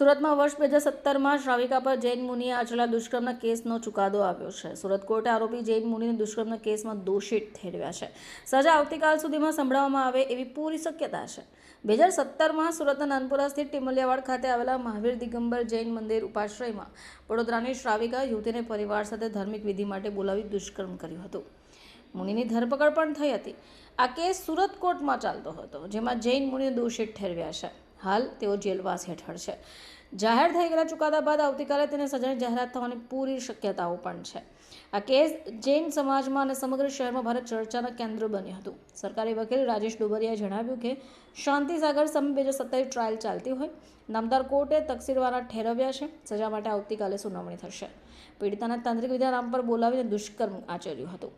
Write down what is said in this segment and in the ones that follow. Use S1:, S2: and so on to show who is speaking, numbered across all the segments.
S1: સુરતમાં વર્ષ બે હજાર સત્તરમાં શ્રાવિકા પર જૈન મુનિએ આચરેલા દુષ્કર્મના કેસનો ચુકાદો આવ્યો છે. સુરત કોર્ટે આરોપી જૈન મુનિને દુષ્કર્મના કેસમાં દોષિત ઠેરવ્યા છે. સજા આવતીકાલ સુધીમાં સંભળાવવામાં આવે એવી પૂરી શક્યતા છે. બે હજાર સત્તરમાં સુરતના નાનપુરા સ્થિત ટીમલિયાવાડ ખાતે આવેલા મહાવીર દિગંબર જૈન મંદિર ઉપાશ્રયમાં વડોદરાની શ્રાવિકા યુવતીને પરિવાર સાથે ધાર્મિક વિધિ માટે બોલાવી દુષ્કર્મ કર્યું હતું. મુનિની ધરપકડ પણ થઈ હતી. આ કેસ સુરત કોર્ટમાં ચાલતો હતો, જેમાં જૈન મુનિને દોષિત ઠેરવ્યા છે. હાલ તેઓ જેલવાસ હેઠળ છે. જાહેર થઈ ગયેલા ચુકાદા બાદ આવતીકાલે તેને સજાની જાહેરાત થવાની પૂરી શક્યતાઓ પણ છે. આ કેસ જૈન સમાજમાં અને સમગ્ર શહેરમાં ભારે ચર્ચાના કેન્દ્ર બન્યું હતું. સરકારી વકીલ રાજેશ ડોબરિયાએ જણાવ્યું કે શાંતિસાગર સમ બે હજાર સત્તાવીસ ટ્રાયલ ચાલતી હોય, નામદાર કોર્ટે તકસીરવાળા ઠેરવ્યા છે. સજા માટે આવતીકાલે સુનાવણી થશે. પીડિતાના તાંત્રિક નામ પર બોલાવીને દુષ્કર્મ આચર્યું હતું.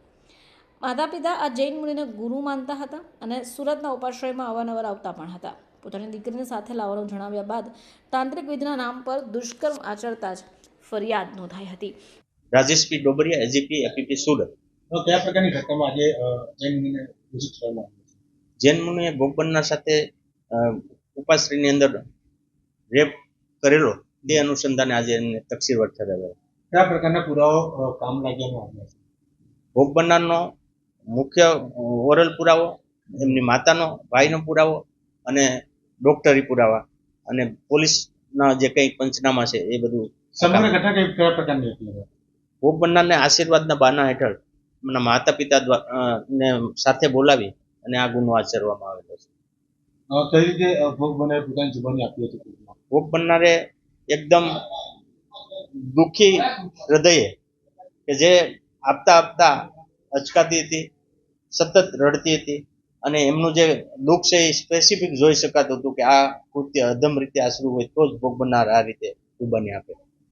S1: માતા પિતા આ જૈન મુનિને ગુરુ માનતા હતા અને સુરતના ઉપાશ્રયમાં અવારનવાર આવતા પણ હતા. પોતાની દીકરીને સાથે લાવવાનું જણાવ્યા બાદ તાંત્રિક વિધિના નામ પર દુષ્કર્મ આચરતા જ ફરિયાદ નોંધાઈ હતી.
S2: Rajesh P Dobariya AGP APP Surat.
S3: તો કયા પ્રકારની ઘટનામાં આજે જૈન મુનિને ઘોષિત કરવામાં
S2: જૈન મુનિએ ભોગબનના સાથે ઉપાશ્રીની અંદર રેપ કરેલો તે અનુસંધાને આજે એમને તકસીરવટ ઠરાવ્યા.
S3: કયા પ્રકારના પુરાવો કામ લાગવામાં
S2: ભોગ બનનારનો મુખ્ય ઓરલ પુરાવો એમની માતાનો ભાઈનો પુરાવો અને ડોક્ટરી પુરાવા અને પોલીસના જે કંઈ પંચનામા છે એ બધું
S3: સમગ્ર ઘટના કઈ કયા પ્રકારની હતી હવે?
S2: ભોગ બનનારને આશીર્વાદના બાના હેઠળ એમના માતા પિતા ને સાથે બોલાવી અને આ ગુનો આચરવામાં આવેલો છે.
S3: કઈ રીતે ભોગ બને પોતાની જુબાની આપી હતી
S2: ભોગ બનનારે એકદમ દુઃખી હૃદયે કે જે આપતા આપતા અચકાતી હતી, સતત રડતી હતી અને એમનું જે દુઃખ છે એ સ્પેસિફિક જોઈ શકાતું હતું કે આ કૃત્ય અધમ રીતે આશરું હોય તો જ ભોગ બનનાર આ રીતે કુરબાની આપે.